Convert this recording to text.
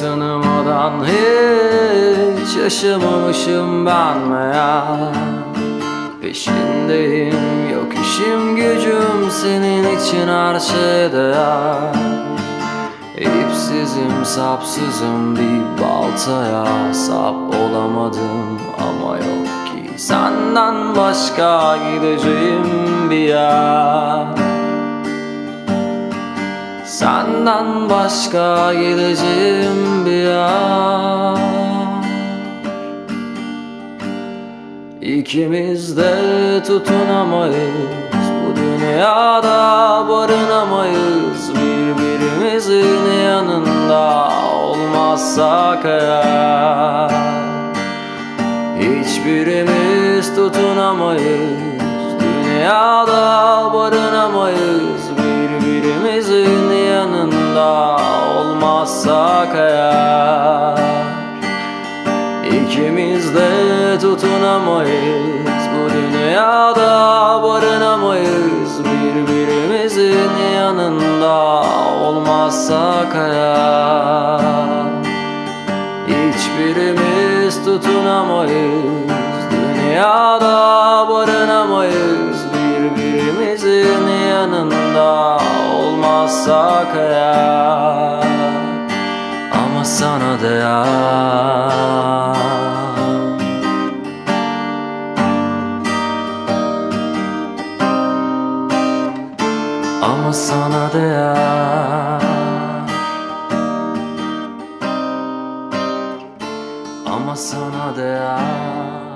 Tanımadan hiç yaşamamışım ben meğer. Peşindeyim yok işim gücüm senin için her şey değer İpsizim sapsızım bir baltaya sap olamadım. Ama yok ki Senden başka gideceğim bir yer Senden başka gideceğim bir yer İkimiz de tutunamayız. Bu dünyada barınamayız. Birbirimizin yanında olmazsak eğer. Hiçbirimiz tutunamayız. Dünyada barınamayız olmazsak eğer İkimiz de tutunamayız. Bu dünyada barınamayız. Birbirimizin yanında olmazsak eğer Hiçbirimiz tutunamayız. Dünyada barınamayız. Birbirimizin yanında olmazsak eğer Değer Ama sana değer Ama sana değer